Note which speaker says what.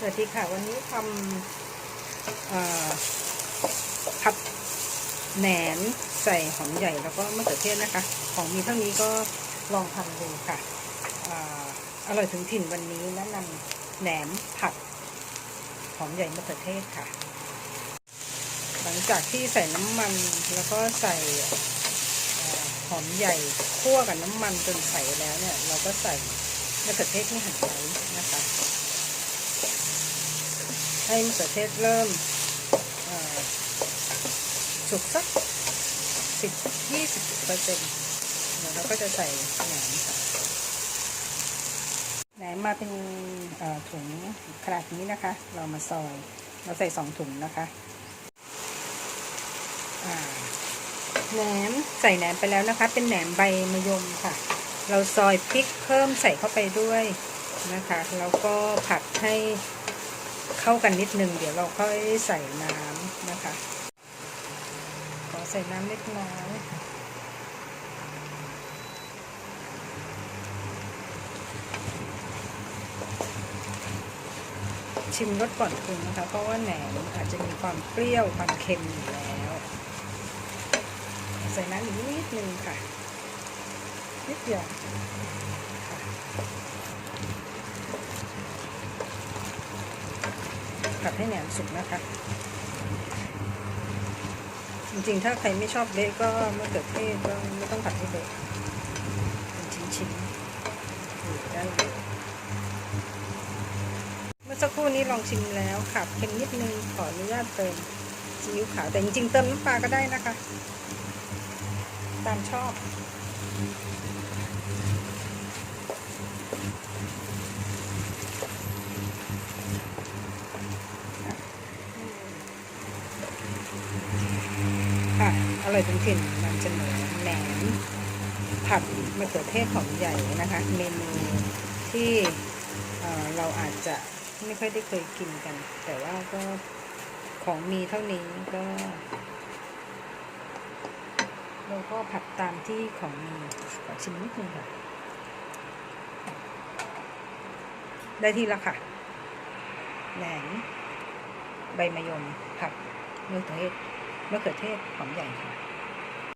Speaker 1: สวัสดีค่ะ วันนี้ทำผัดแหนมใส่หอมใหญ่แล้วก็มะเขือเทศนะคะ ของมีเท่านี้ก็ลองทำดูค่ะออร่อยถึงถิ่นวันนี้แนะนำแหนมผัดหอมใหญ่มะเขือเทศค่ะ หลังจากที่ใส่น้ำมันแล้วก็ใส่หอมใหญ่คั่วกับน้ำมันจนใสแล้วเนี่ย เราก็ใส่มะเขือเทศที่หั่นไว้นะคะ ให้มะเขือเทศเริ่มสุกสักสิบยี่สิบเปอร์เซ็นต์เดี๋ยวเราก็จะใส่แหนมค่ะแหนมมาเป็นถุงขนาดนี้นะคะ เรามาซอย เราใส่สองถุงนะคะแหนมใส่แหนมไปแล้วนะคะ เป็นแหนมใบมะยมค่ะ เราซอยพริกเพิ่มใส่เข้าไปด้วยนะคะ แล้วก็ผัดให้ เข้ากันนิดนึง เดี๋ยวเราค่อยใส่น้ำนะคะ ขอใส่น้ำเล็กน้อยชิมรสก่อนปรุงนะคะ เพราะว่าแหนมอาจจะมีความเปรี้ยวความเค็มอยู่แล้ว ใส่น้ำอีกนิดนึงค่ะ นิดเดียวค่ะ ผัดให้แหนมสุกนะคะ จริงๆ ถ้าใครไม่ชอบเละก็มะเขือเทศก็ไม่ต้องผัดให้เละเป็นชิ้นๆได้เลยเมื่อสักครู่นี้ลองชิมแล้วค่ะเค็มนิดนึงขออนุญาตเติมซีอิ๊วขาวแต่จริงๆ เติมน้ำปลาก็ได้นะคะ ตามชอบ ค่ะอร่อยถึงถิ่นนำเสนอแหนมผัดมะเขือเทศหอมใหญ่นะคะ เมนูที่เอ่อเราอาจจะไม่ค่อยได้เคยกินกัน แต่ว่าก็ของมีเท่านี้ก็เราก็ผัดตามที่ของมีขอชิมนิดนึงค่ะ ได้ที่แล้วค่ะแหนมใบมะยมผัดมะเขือเทศ มะเขือเทศหอมใหญ่ค่ะ